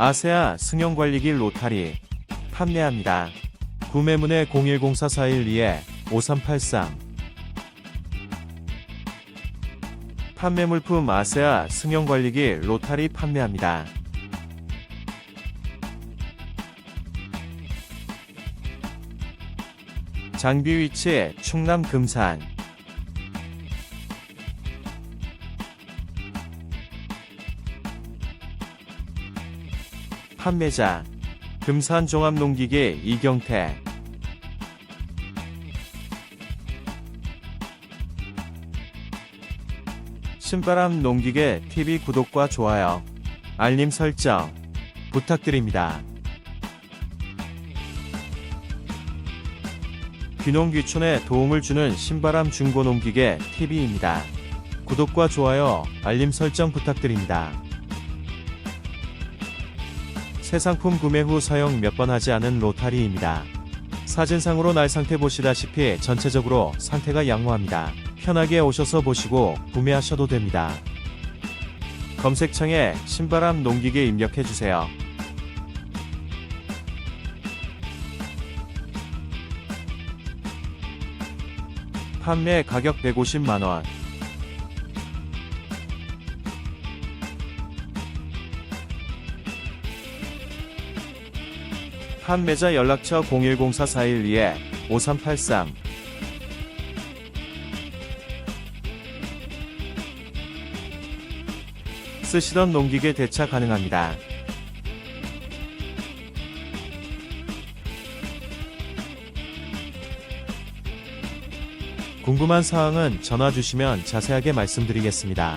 아세아 승용관리기 로타리 판매합니다. 구매문의 0104-412-5383 판매 물품 아세아 승용관리기 로타리 판매합니다. 장비 위치 충남 금산 판매자 금산 종합농기계 이경태 신바람 농기계 TV 구독과 좋아요 알림 설정 부탁드립니다. 귀농귀촌에 도움을 주는 신바람 중고농기계 TV입니다. 구독과 좋아요, 알림 설정 부탁드립니다. 새 상품 구매 후 사용 몇 번 하지 않은 로타리입니다. 사진상으로 날 상태 보시다시피 전체적으로 상태가 양호합니다. 편하게 오셔서 보시고 구매하셔도 됩니다. 검색창에 신바람 농기계 입력해주세요. 판매 가격 150만원. 판매자 연락처 0104-412-5383 쓰시던 농기계 대차 가능합니다. 궁금한 사항은 전화 주시면 자세하게 말씀드리겠습니다.